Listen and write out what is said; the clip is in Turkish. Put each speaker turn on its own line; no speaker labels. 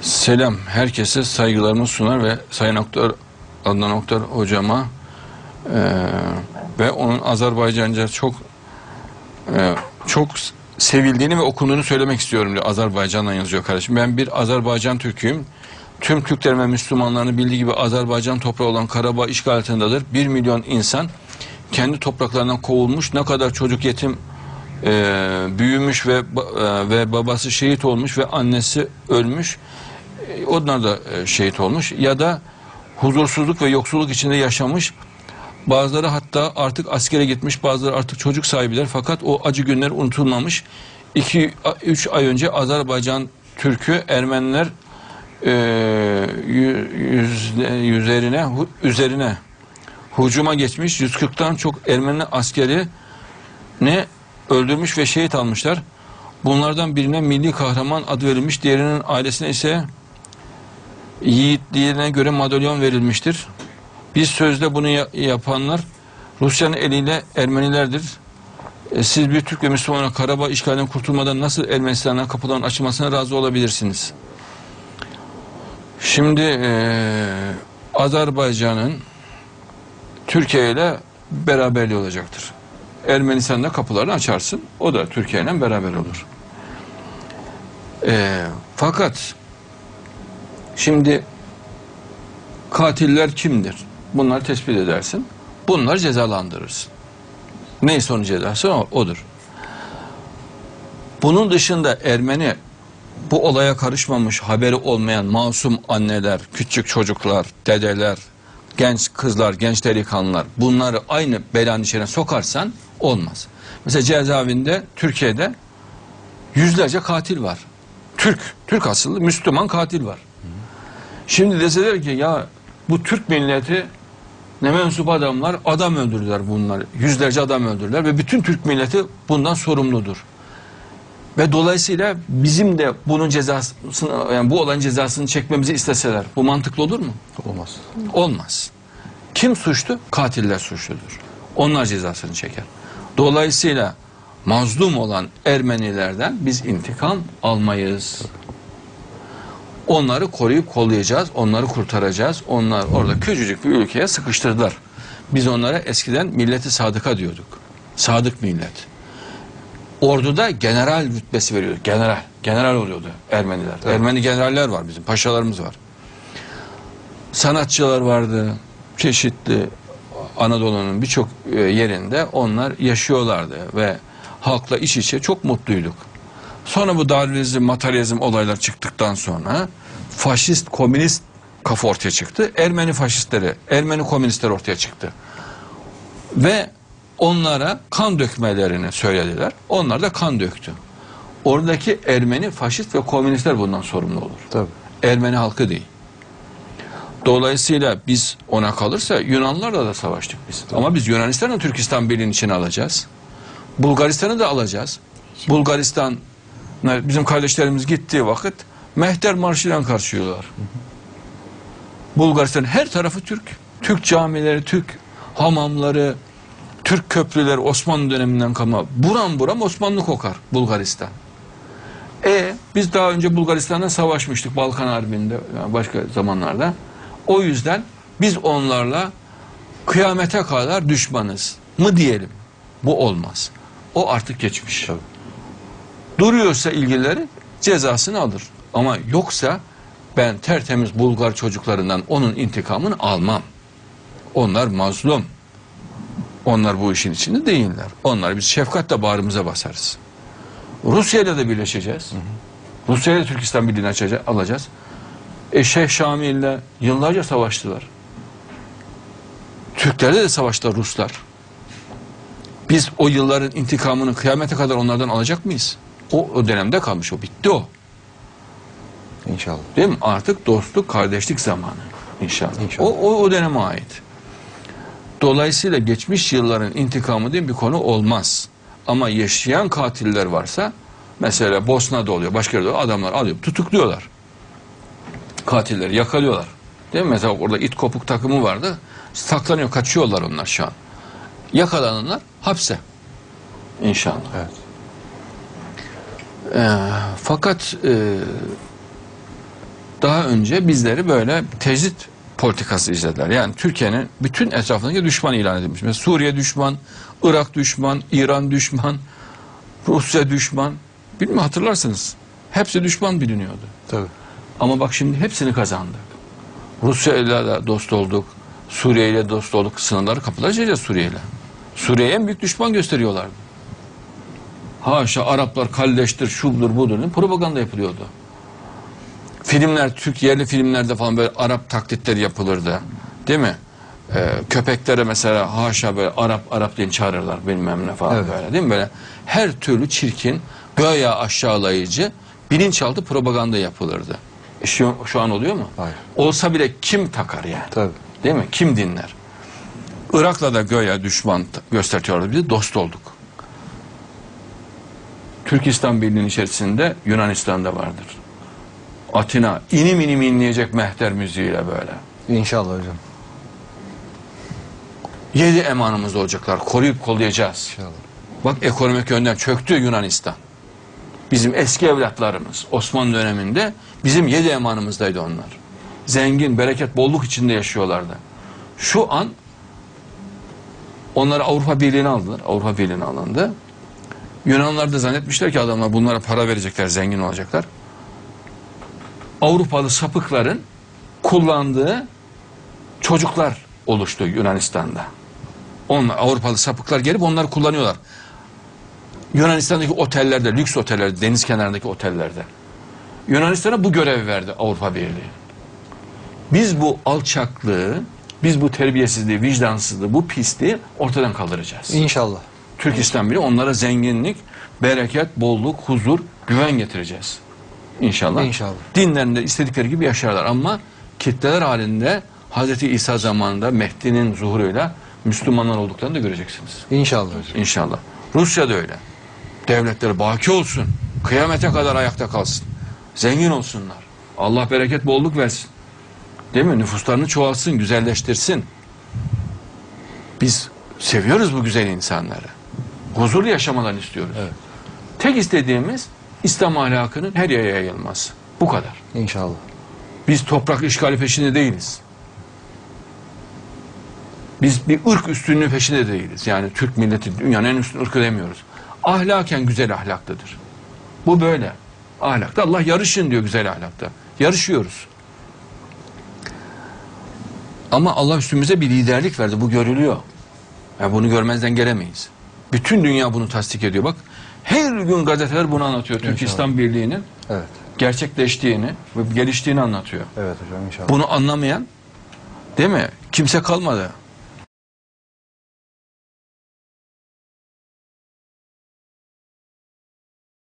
Selam. Herkese saygılarımı sunar ve Sayın Doktor Adnan Oktar hocama eee, ve onun Azerbaycanca çok eee, çok sevildiğini ve okunduğunu söylemek istiyorum diyor. Azerbaycan'dan yazıyor kardeşim. Ben bir Azerbaycan Türk'üyüm. Tüm Türklerin ve Müslümanların bildiği gibi Azerbaycan toprağı olan Karabağ işgal altındadır. Bir milyon insan kendi topraklarından kovulmuş. Ne kadar çocuk yetim e, büyümüş ve e, ve babası şehit olmuş ve annesi ölmüş. E, onlar da e, şehit olmuş ya da huzursuzluk ve yoksulluk içinde yaşamış. Bazıları hatta artık askere gitmiş, bazıları artık çocuk sahibiler fakat o acı günler unutulmamış. 2-3 ay önce Azerbaycan Türk'ü Ermeniler e, yü- yüz, üzerine hu- üzerine hucuma geçmiş 140'tan çok Ermeni askeri ne öldürmüş ve şehit almışlar. Bunlardan birine milli kahraman adı verilmiş, diğerinin ailesine ise yiğitliğine göre madalyon verilmiştir. Biz sözde bunu ya- yapanlar Rusya'nın eliyle Ermenilerdir. E, siz bir Türk ve Müslüman'a Karabağ işgalinden kurtulmadan nasıl Ermenistan'a kapıların açılmasına razı olabilirsiniz? Şimdi e, Azerbaycan'ın Türkiye ile beraberliği olacaktır. Ermenistan'da kapılarını açarsın. O da Türkiye ile beraber olur. E, fakat şimdi katiller kimdir? Bunları tespit edersin. Bunları cezalandırırsın. Neyse onun cezası o- odur. Bunun dışında Ermeni bu olaya karışmamış, haberi olmayan masum anneler, küçük çocuklar, dedeler, genç kızlar, genç delikanlılar bunları aynı belanın içine sokarsan olmaz. Mesela cezaevinde Türkiye'de yüzlerce katil var. Türk, Türk asıllı Müslüman katil var. Şimdi deseler ki ya bu Türk milleti ne mensup adamlar adam öldürdüler bunlar. Yüzlerce adam öldürdüler ve bütün Türk milleti bundan sorumludur. Ve dolayısıyla bizim de bunun cezasını yani bu olayın cezasını çekmemizi isteseler bu mantıklı olur mu?
Olmaz.
Olmaz. Kim suçlu? Katiller suçludur. Onlar cezasını çeker. Dolayısıyla mazlum olan Ermenilerden biz intikam almayız. Onları koruyup kollayacağız, onları kurtaracağız. Onlar orada küçücük bir ülkeye sıkıştırdılar. Biz onlara eskiden milleti sadıka diyorduk. Sadık millet. Orduda general rütbesi veriyorduk. General. General oluyordu Ermeniler. Ermeni generaller var bizim. Paşalarımız var sanatçılar vardı. Çeşitli Anadolu'nun birçok e, yerinde onlar yaşıyorlardı ve halkla iç içe çok mutluyduk. Sonra bu Darwinizm, materyalizm olaylar çıktıktan sonra faşist, komünist kafa ortaya çıktı. Ermeni faşistleri, Ermeni komünistler ortaya çıktı. Ve onlara kan dökmelerini söylediler. Onlar da kan döktü. Oradaki Ermeni faşist ve komünistler bundan sorumlu olur.
Tabii.
Ermeni halkı değil. Dolayısıyla biz ona kalırsa Yunanlarla da savaştık biz. Ama biz Yunanistan'ı Türkistan Birliği'nin içine alacağız. Bulgaristan'ı da alacağız. Bulgaristan bizim kardeşlerimiz gittiği vakit Mehter Marşı'yla karşılıyorlar. Bulgaristan her tarafı Türk. Türk camileri, Türk hamamları, Türk köprüleri Osmanlı döneminden kalma. Buram buram Osmanlı kokar Bulgaristan. E biz daha önce Bulgaristan'la savaşmıştık Balkan Harbi'nde yani başka zamanlarda. O yüzden biz onlarla kıyamete kadar düşmanız mı diyelim. Bu olmaz. O artık geçmiş. Duruyorsa ilgilileri cezasını alır. Ama yoksa ben tertemiz Bulgar çocuklarından onun intikamını almam. Onlar mazlum. Onlar bu işin içinde değiller. Onlar biz şefkatle bağrımıza basarız. Rusya ile de birleşeceğiz. Rusya ile Türkistan Birliği'ni açacağız, alacağız. E Şeyh Şami ile yıllarca savaştılar. Türklerle de savaştılar Ruslar. Biz o yılların intikamını kıyamete kadar onlardan alacak mıyız? O, o dönemde kalmış o. Bitti o.
İnşallah.
Değil mi? Artık dostluk, kardeşlik zamanı. İnşallah.
İnşallah.
O, o, o döneme ait. Dolayısıyla geçmiş yılların intikamı diye bir konu olmaz. Ama yaşayan katiller varsa mesela Bosna'da oluyor, başka yerde oluyor, adamlar alıyor, tutukluyorlar. Katilleri yakalıyorlar. Değil mi? Mesela orada it kopuk takımı vardı. Saklanıyor, kaçıyorlar onlar şu an. Yakalananlar hapse. İnşallah.
Evet.
Ee, fakat e, daha önce bizleri böyle tecrit politikası izlediler. Yani Türkiye'nin bütün etrafındaki düşman ilan edilmiş. Mesela Suriye düşman, Irak düşman, İran düşman, Rusya düşman. Bilmiyorum hatırlarsınız. Hepsi düşman biliniyordu.
Tabii.
Ama bak şimdi hepsini kazandık. Rusya ile de dost olduk. Suriye ile dost olduk. Sınırları kapılar açacağız Suriye ile. Suriye'ye en büyük düşman gösteriyorlardı. Haşa Araplar kalleştir, şudur budur. Propaganda yapılıyordu. Filmler, Türk yerli filmlerde falan böyle Arap taklitleri yapılırdı. Değil mi? Ee, köpeklere mesela haşa böyle Arap Arap diye çağırırlar bilmem ne falan
Evet.
böyle değil mi? Böyle her türlü çirkin, göya aşağılayıcı bilinçaltı propaganda yapılırdı. E şu, şu an oluyor mu?
Hayır.
Olsa bile kim takar yani?
Tabii.
Değil mi? Kim dinler? Irak'la da göya düşman t- gösteriyorlardı. Biz de dost olduk. Türkistan Birliği'nin içerisinde Yunanistan'da vardır. Atina inim inim inleyecek mehter müziğiyle böyle.
İnşallah hocam.
Yedi emanımız olacaklar. Koruyup kollayacağız.
İnşallah.
Bak ekonomik yönden çöktü Yunanistan. Bizim eski evlatlarımız Osmanlı döneminde bizim yedi emanımızdaydı onlar. Zengin, bereket, bolluk içinde yaşıyorlardı. Şu an onları Avrupa Birliği'ne aldılar. Avrupa Birliği'ne alındı. Yunanlar da zannetmişler ki adamlar bunlara para verecekler, zengin olacaklar. Avrupalı sapıkların kullandığı çocuklar oluştu Yunanistan'da. Onlar Avrupalı sapıklar gelip onları kullanıyorlar. Yunanistan'daki otellerde, lüks otellerde, deniz kenarındaki otellerde. Yunanistan'a bu görevi verdi Avrupa Birliği. Biz bu alçaklığı, biz bu terbiyesizliği, vicdansızlığı, bu pisliği ortadan kaldıracağız.
İnşallah.
Türkistan Birliği onlara zenginlik, bereket, bolluk, huzur, güven getireceğiz. İnşallah.
İnşallah.
Dinlerinde istedikleri gibi yaşarlar ama kitleler halinde Hz. İsa zamanında Mehdi'nin zuhuruyla Müslümanlar olduklarını da göreceksiniz.
İnşallah hocam.
İnşallah. Rusya da öyle. Devletleri baki olsun. Kıyamete kadar ayakta kalsın. Zengin olsunlar. Allah bereket bolluk versin. Değil mi? Nüfuslarını çoğalsın, güzelleştirsin. Biz seviyoruz bu güzel insanları. Huzurlu yaşamalarını istiyoruz.
Evet.
Tek istediğimiz İslam ahlakının her yere yayılması. Bu kadar.
İnşallah.
Biz toprak işgali peşinde değiliz. Biz bir ırk üstünlüğü peşinde değiliz. Yani Türk milleti dünyanın en üstün ırkı demiyoruz. Ahlaken güzel ahlaktadır. Bu böyle. Ahlakta Allah yarışın diyor güzel ahlakta. Yarışıyoruz. Ama Allah üstümüze bir liderlik verdi. Bu görülüyor. Yani bunu görmezden gelemeyiz. Bütün dünya bunu tasdik ediyor. Bak gün gazeteler bunu anlatıyor. Türkistan Birliği'nin
Evet.
gerçekleştiğini ve geliştiğini anlatıyor.
Evet hocam inşallah.
Bunu anlamayan değil mi? Kimse kalmadı.